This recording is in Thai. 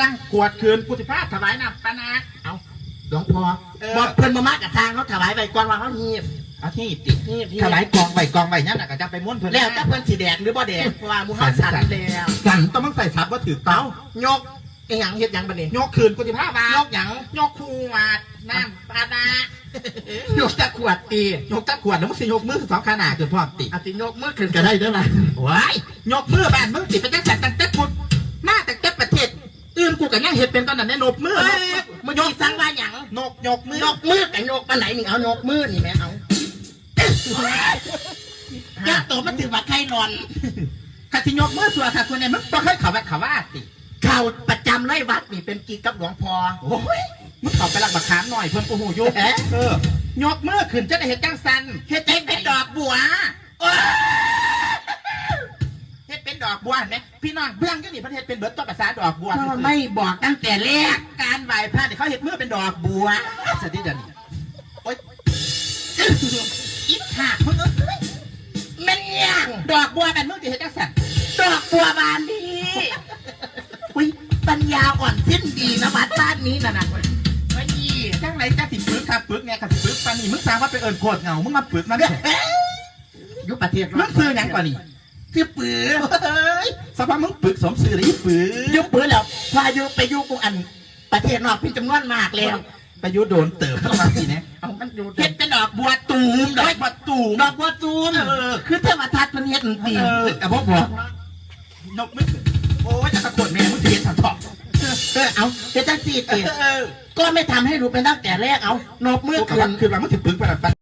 ตั้งกวดคืนกุฏิภาพถวายน้ำปานาเอาหลวงพ่อเออ บอกเพิ่นมามากกับทางเขาถวายไปก่อนว่าเขาหีบเอาที่ติหีบหีบถวายกองไว้กองไว้นั่นน่ะก็จะไปม้วนเพิ่นแล้วถ้าเพิ่นสีแดงหรือบ่แดงเพราะว่าหมูเขาสั่นแล้วสันต้องมึงใส่ซับว่าถือเต้า ยกอีหยังเฮ็ดหยังบัดนี้ยกคืนกุฏิภาพมายกหยังยกขวดน้ำปานา ยกตะขวดตียกตะขวดแล้วมึงสิยกมือสองขนาดคือพร้อมติอาติยกมือขึ้นก็ได้เด้อล่ะว้ายยกมือบ้านมึงติไปจังสันตั้งแต่ เห็ดเป็นตอนนั้นแน่นบมือเอ้ยมึมึงงยยกกสั่งว่าหยังนกยกมือยกมือกับยกปานไหนนี่เอายกมือนี่แม่เอายักษ์โตมันถือว่าใครนอนข้าที่ยกมือสัวค่ะส่วนใหญ่มึงต้องเคยเขาว่าเขาว่าติเข้าประจำไร่วัดนี่เป็นกีกับหลวงพ่อโอ้ยมึงเขาไปรักบักขามหน่อยเพิ่นกูหูยุกเอ๊ะเออยกมือขึ้นจะได้เห็ดจังสันเฮ็ดให้เป็นดอกบัวเฮ็ดเป็นดอกบัวเห็นไหม พี่น้องเบื้องก็นี่ประเทศเป็นเบิร์ตต้นภาษาดอกบัวก็ไม่บอกตั้งแต่แรกการไหว้พระเนี่ยเขาเห็ดมือเป็นดอกบัวสวัสดีเดยวนี่โอ๊ยอิบหักมึงเอ้ยแมันยังดอกบัวเป็นมึงจะเห็ดจังสันดอกบัวบานนี้อุ้ยปัญญาอ่อนสิ้นดีนะวัดบ้านนี้นะนะวันนี้จังไรจ้าติดปึกครับปึกเนี่ยครับปึกปานนี่มึงสามว่าไปเอิญโคตรเหงามึงมาปึกมาเนี่ยอยุประเทศมึงซื้อหยังก่อนนี่ ซื้อปือเฮ้ยสภาพมึงปึกสมซื้อหรือปึกยุปือแล้วพายุไปยุกูอัน ประเทศนอกเป็นจำนวนมากแล้วไปยุโดนเติมเข้ามาสิเนี่ยเอามันอยู่เห็ดเป็นดอกบัวตูมดอกบัวตูมดอกบัวตูมเออคือเทวทัศน์เพันเฮ็ดตีเออแต่พ่อบอกนกมึงโอ้ยจะตะโกนแม่มึงเสียสันทอกเออเอาเฮ็ดจังซี่เอตีอเออก็ไม่ทำให้รู้เป็นตั้งแต่แรกเอานบมือกูขึ้กำลันงคือว่ามึงถึงปึกไปแบบ